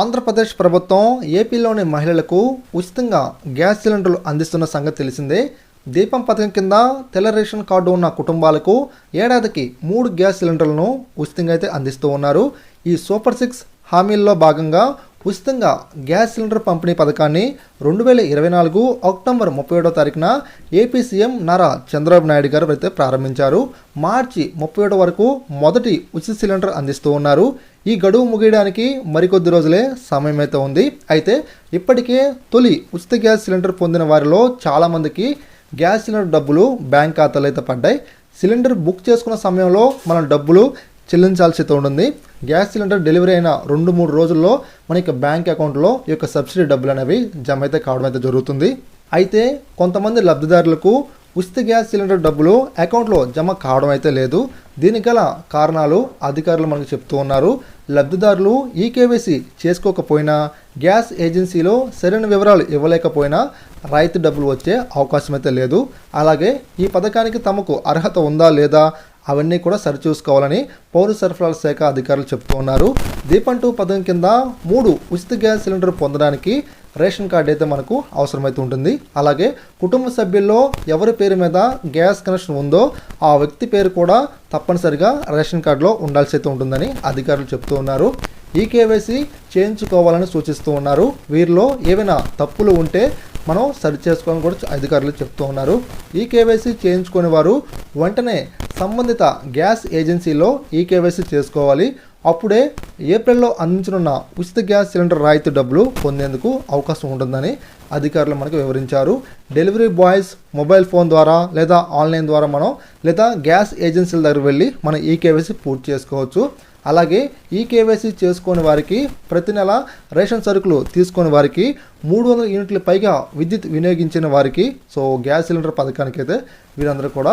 ఆంధ్రప్రదేశ్ ప్రభుత్వం ఏపీలోని మహిళలకు ఉచితంగా గ్యాస్ సిలిండర్లు అందిస్తున్న సంగతి తెలిసిందే. దీపం పథకం కింద తెల్ల రేషన్ కార్డు ఉన్న కుటుంబాలకు ఏడాదికి మూడు గ్యాస్ సిలిండర్లను ఉచితంగా అయితే అందిస్తూ ఉన్నారు. ఈ సూపర్ సిక్స్ హామీల్లో భాగంగా ఉచితంగా గ్యాస్ సిలిండర్ పంపిణీ పథకాన్ని రెండు వేల ఇరవై నాలుగు అక్టోబర్ ముప్పై ఏడో తారీఖున ఏపీ సీఎం నారా చంద్రబాబు నాయుడు గారు అయితే ప్రారంభించారు. మార్చి ముప్పై ఏడో వరకు మొదటి ఉచిత సిలిండర్ అందిస్తూ ఉన్నారు. ఈ గడువు ముగియడానికి మరికొద్ది రోజులే సమయం అయితే ఉంది. అయితే ఇప్పటికే తొలి ఉచిత గ్యాస్ సిలిండర్ పొందిన వారిలో చాలామందికి గ్యాస్ సిలిండర్ డబ్బులు బ్యాంక్ ఖాతాలు అయితే పడ్డాయి. సిలిండర్ బుక్ చేసుకున్న సమయంలో మనం డబ్బులు చెల్లించాల్సి ఉంటుంది గ్యాస్ సిలిండర్ డెలివరీ అయిన రెండు మూడు రోజుల్లో మన యొక్క బ్యాంక్ అకౌంట్లో ఈ యొక్క సబ్సిడీ డబ్బులు అనేవి జమ అయితే కావడం అయితే జరుగుతుంది. అయితే కొంతమంది లబ్ధిదారులకు ఉచిత గ్యాస్ సిలిండర్ డబ్బులు అకౌంట్లో జమ కావడం అయితే లేదు. దీనికి గల కారణాలు అధికారులు మనకు చెప్తూ ఉన్నారు. లబ్ధిదారులు ఈకేవైసీ చేసుకోకపోయినా గ్యాస్ ఏజెన్సీలో సరైన వివరాలు ఇవ్వలేకపోయినా రైతు డబ్బులు వచ్చే అవకాశం అయితే లేదు. అలాగే ఈ పథకానికి తమకు అర్హత ఉందా లేదా అవన్నీ కూడా సరిచూసుకోవాలని పౌర సరఫరాల శాఖ అధికారులు చెప్తూ ఉన్నారు. దీపం టూ పథకం కింద మూడు ఉచిత గ్యాస్ సిలిండర్ పొందడానికి రేషన్ కార్డు అయితే మనకు అవసరమైతే ఉంటుంది. అలాగే కుటుంబ సభ్యుల్లో ఎవరి పేరు మీద గ్యాస్ కనెక్షన్ ఉందో ఆ వ్యక్తి పేరు కూడా తప్పనిసరిగా రేషన్ కార్డులో ఉండాల్సి అయితే ఉంటుందని అధికారులు చెప్తూ ఉన్నారు. ఈ కేవైసీ చేయించుకోవాలని సూచిస్తూ ఉన్నారు. వీరిలో ఏవైనా తప్పులు ఉంటే మనం సరి చేసుకోవాలని కూడా అధికారులు చెప్తూ ఉన్నారు. ఈ కేవైసీ చేయించుకునే వారు వెంటనే సంబంధిత గ్యాస్ ఏజెన్సీలో ఈ కేవైసీ చేసుకోవాలి. అప్పుడే ఏప్రిల్లో అందించనున్న ఉచిత గ్యాస్ సిలిండర్ రాయితీ డబ్బులు పొందేందుకు అవకాశం ఉంటుందని అధికారులు మనకు వివరించారు. డెలివరీ బాయ్స్ మొబైల్ ఫోన్ ద్వారా లేదా ఆన్లైన్ ద్వారా మనం లేదా గ్యాస్ ఏజెన్సీల దగ్గర వెళ్ళి మనం ఈ కేవైసీ పూర్తి చేసుకోవచ్చు. అలాగే ఈ కేవైసీ చేసుకుని వారికి ప్రతి నెల రేషన్ సరుకులు తీసుకుని వారికి మూడు వందల యూనిట్ల పైగా విద్యుత్ వినియోగించిన వారికి సో గ్యాస్ సిలిండర్ పథకానికి అయితే వీరందరూ కూడా